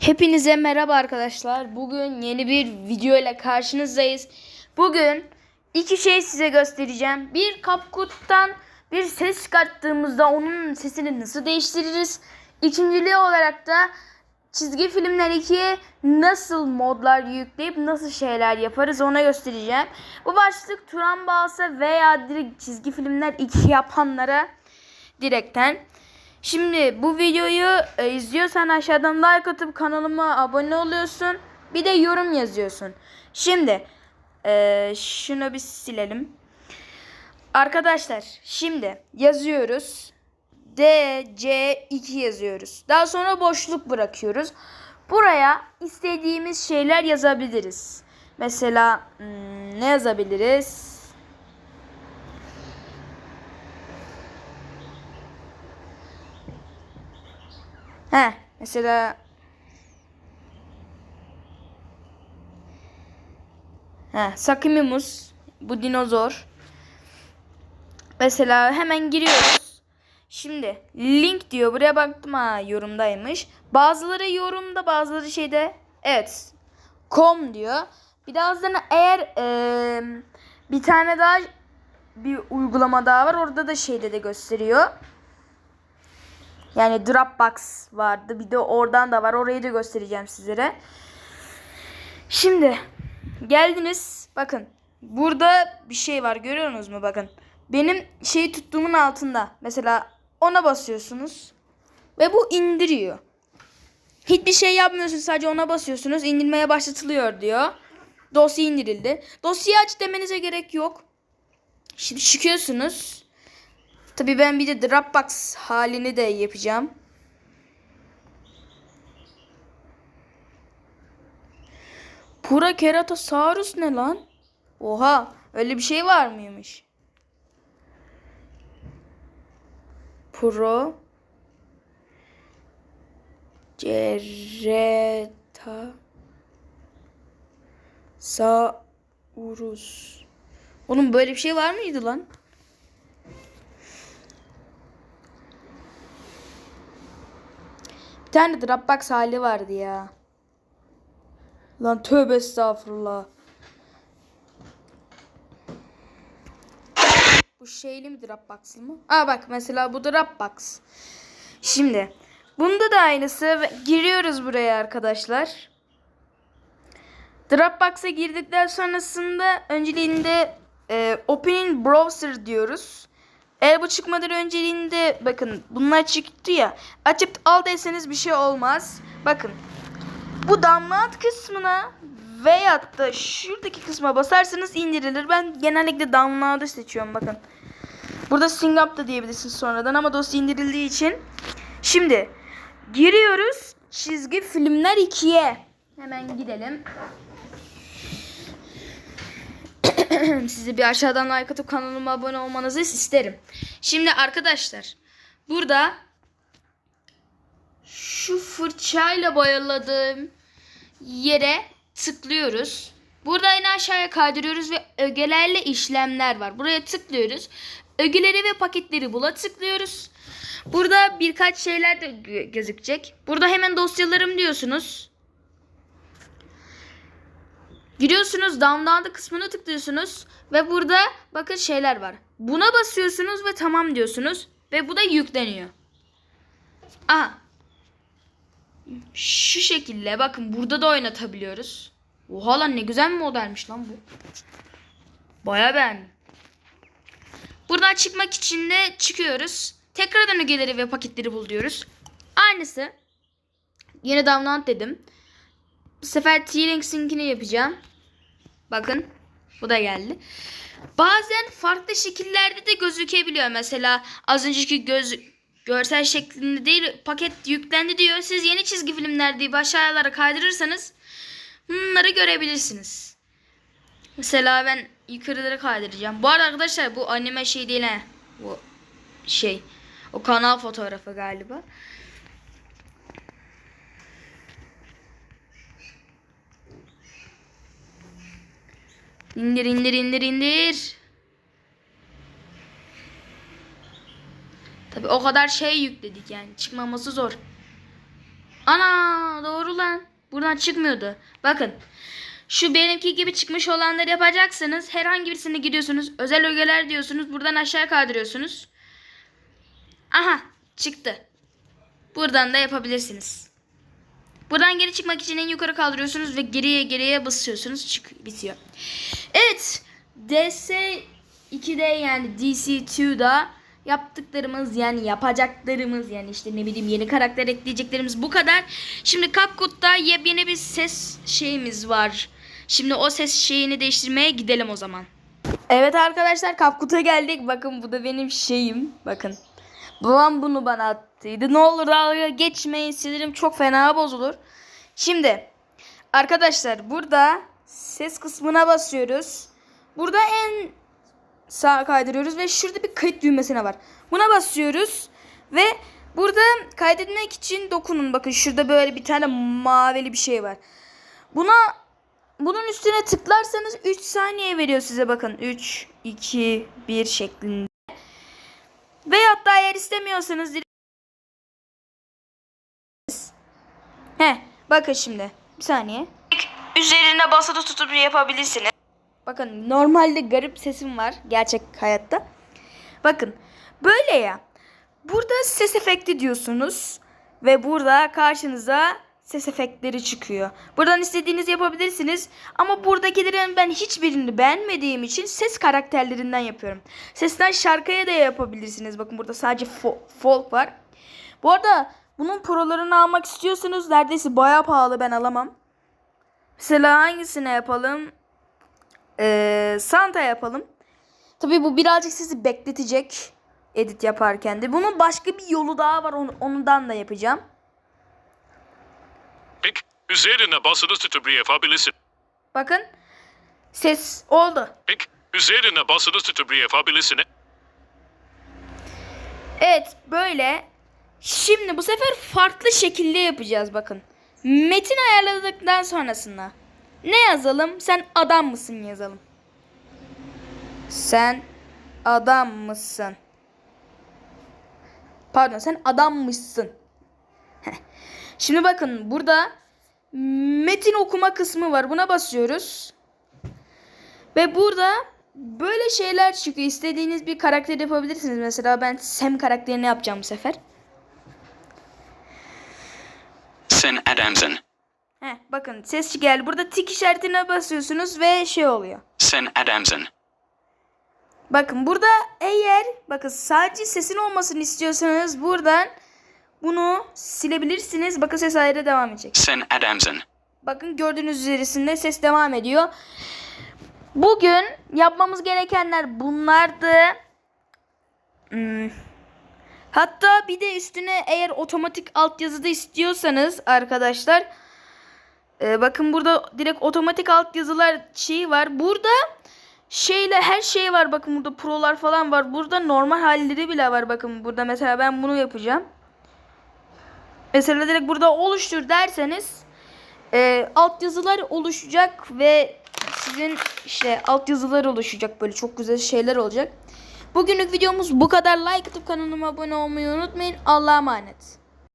Hepinize merhaba arkadaşlar. Bugün yeni bir video ile karşınızdayız. Bugün iki şey size göstereceğim. Bir CapCut'tan bir ses çıkarttığımızda onun sesini nasıl değiştiririz? İkinciliği olarak da çizgi filmler 2'ye nasıl modlar yükleyip nasıl şeyler yaparız ona göstereceğim. Bu başlık Turan Bağsa veya direkt çizgi filmler 2 yapanlara direkten. Şimdi bu videoyu e, izliyorsan aşağıdan like atıp kanalıma abone oluyorsun. Bir de yorum yazıyorsun. Şimdi e, şunu bir silelim. Arkadaşlar şimdi yazıyoruz. DC2 yazıyoruz. Daha sonra boşluk bırakıyoruz. Buraya istediğimiz şeyler yazabiliriz. Mesela hmm, ne yazabiliriz? He, mesela He, Sakimimus bu dinozor. Mesela hemen giriyoruz. Şimdi link diyor. Buraya baktım ha yorumdaymış. Bazıları yorumda bazıları şeyde evet com diyor. Bir daha sonra eğer eee, bir tane daha bir uygulama daha var. Orada da şeyde de gösteriyor. Yani Dropbox vardı. Bir de oradan da var. Orayı da göstereceğim sizlere. Şimdi geldiniz. Bakın. Burada bir şey var. Görüyorsunuz mu? Bakın. Benim şeyi tuttuğumun altında. Mesela ona basıyorsunuz. Ve bu indiriyor. Hiçbir şey yapmıyorsunuz. Sadece ona basıyorsunuz. İndirmeye başlatılıyor diyor. Dosya indirildi. Dosyayı aç demenize gerek yok. Şimdi çıkıyorsunuz. Tabii ben bir de Dropbox halini de yapacağım. Pura Keratosaurus ne lan? Oha öyle bir şey var mıymış? Pro Cereta Saurus. Oğlum böyle bir şey var mıydı lan? Tane Dropbox hali vardı ya. Lan tövbe estağfurullah. Bu şeyli mi Dropbox'lı mı? Aa bak mesela bu Dropbox. Şimdi bunda da aynısı. Giriyoruz buraya arkadaşlar. Dropbox'a girdikten sonrasında önceliğinde e, Open Browser diyoruz. Eğer bu çıkmadan önceliğinde bakın bunlar çıktı ya. Açıp al deseniz bir şey olmaz. Bakın bu download kısmına veyahut da şuradaki kısma basarsanız indirilir. Ben genellikle download'ı seçiyorum bakın. Burada Sing Up da diyebilirsiniz sonradan ama dosya indirildiği için. Şimdi giriyoruz çizgi filmler 2'ye. Hemen gidelim. Sizi bir aşağıdan like atıp kanalıma abone olmanızı isterim. Şimdi arkadaşlar burada şu fırçayla boyaladığım yere tıklıyoruz. Burada en aşağıya kaydırıyoruz ve ögelerle işlemler var. Buraya tıklıyoruz. Ögeleri ve paketleri bula tıklıyoruz. Burada birkaç şeyler de gö- gözükecek. Burada hemen dosyalarım diyorsunuz. Giriyorsunuz download kısmına tıklıyorsunuz ve burada bakın şeyler var. Buna basıyorsunuz ve tamam diyorsunuz ve bu da yükleniyor. Aha. Şu şekilde bakın burada da oynatabiliyoruz. Oha lan ne güzel bir modelmiş lan bu. Baya beğendim. Buradan çıkmak için de çıkıyoruz. Tekrardan ögeleri ve paketleri bul diyoruz. Aynısı. Yine download dedim. Bu sefer T-Rexink'ini yapacağım. Bakın. Bu da geldi. Bazen farklı şekillerde de gözükebiliyor. Mesela az önceki göz görsel şeklinde değil paket yüklendi diyor. Siz yeni çizgi filmler deyip aşağılara kaydırırsanız bunları görebilirsiniz. Mesela ben yukarılara kaydıracağım. Bu arada arkadaşlar bu anime şey değil he. Bu şey. O kanal fotoğrafı galiba. İndir indir indir indir. Tabi o kadar şey yükledik yani çıkmaması zor. Ana doğru lan. Buradan çıkmıyordu. Bakın. Şu benimki gibi çıkmış olanları yapacaksınız. Herhangi birisine gidiyorsunuz. Özel ögeler diyorsunuz. Buradan aşağı kaydırıyorsunuz. Aha çıktı. Buradan da yapabilirsiniz. Buradan geri çıkmak için en yukarı kaldırıyorsunuz ve geriye geriye basıyorsunuz. Çık bitiyor. Evet. DS 2'de yani DC2'da yaptıklarımız yani yapacaklarımız yani işte ne bileyim yeni karakter ekleyeceklerimiz bu kadar. Şimdi CapCut'ta yepyeni bir ses şeyimiz var. Şimdi o ses şeyini değiştirmeye gidelim o zaman. Evet arkadaşlar CapCut'a geldik. Bakın bu da benim şeyim. Bakın. Babam bunu bana attıydı. Ne olur dalga geçmeyin. Sinirim çok fena bozulur. Şimdi arkadaşlar burada ses kısmına basıyoruz. Burada en sağa kaydırıyoruz ve şurada bir kayıt düğmesine var. Buna basıyoruz ve burada kaydetmek için dokunun. Bakın şurada böyle bir tane mavili bir şey var. Buna bunun üstüne tıklarsanız 3 saniye veriyor size bakın. 3 2 1 şeklinde. Veyahut da eğer istemiyorsanız He, bakın şimdi. Bir saniye. Üzerine basılı tutup yapabilirsiniz. Bakın normalde garip sesim var gerçek hayatta. Bakın böyle ya. Burada ses efekti diyorsunuz ve burada karşınıza ses efektleri çıkıyor. Buradan istediğiniz yapabilirsiniz ama buradakilerin ben hiçbirini beğenmediğim için ses karakterlerinden yapıyorum. Sesten şarkıya da yapabilirsiniz. Bakın burada sadece fo- folk var. Bu arada bunun prolarını almak istiyorsanız neredeyse bayağı pahalı ben alamam. Mesela hangisine yapalım? Ee, Santa yapalım. Tabii bu birazcık sizi bekletecek edit yaparken de. Bunun başka bir yolu daha var. Onu, ondan da yapacağım. Peki, üzerine basılı tutup yapabilirsin. Bakın. Ses oldu. Peki, üzerine basılı tutup yapabilirsin. Evet böyle. Şimdi bu sefer farklı şekilde yapacağız bakın. Metin ayarladıktan sonrasında. Ne yazalım? Sen adam mısın yazalım. Sen adam mısın? Pardon sen adammışsın. Şimdi bakın burada metin okuma kısmı var. Buna basıyoruz. Ve burada böyle şeyler çıkıyor. İstediğiniz bir karakter yapabilirsiniz. Mesela ben Sam karakterini yapacağım bu sefer. Sen Adamson. Heh, bakın ses geldi. Burada tik işaretine basıyorsunuz ve şey oluyor. Sen Adamson. Bakın burada eğer bakın sadece sesin olmasını istiyorsanız buradan bunu silebilirsiniz. Bakın ses ayrı devam edecek. Sen Adamson. Bakın gördüğünüz üzerinde ses devam ediyor. Bugün yapmamız gerekenler bunlardı. Hmm. Hatta bir de üstüne eğer otomatik altyazıda istiyorsanız arkadaşlar e, bakın burada direkt otomatik altyazılar şeyi var. Burada şeyle her şey var. Bakın burada prolar falan var. Burada normal halleri bile var. Bakın burada mesela ben bunu yapacağım. Mesela direkt burada oluştur derseniz e, altyazılar oluşacak ve sizin işte altyazılar oluşacak böyle çok güzel şeyler olacak. Bugünlük videomuz bu kadar. Like atıp kanalıma abone olmayı unutmayın. Allah'a emanet.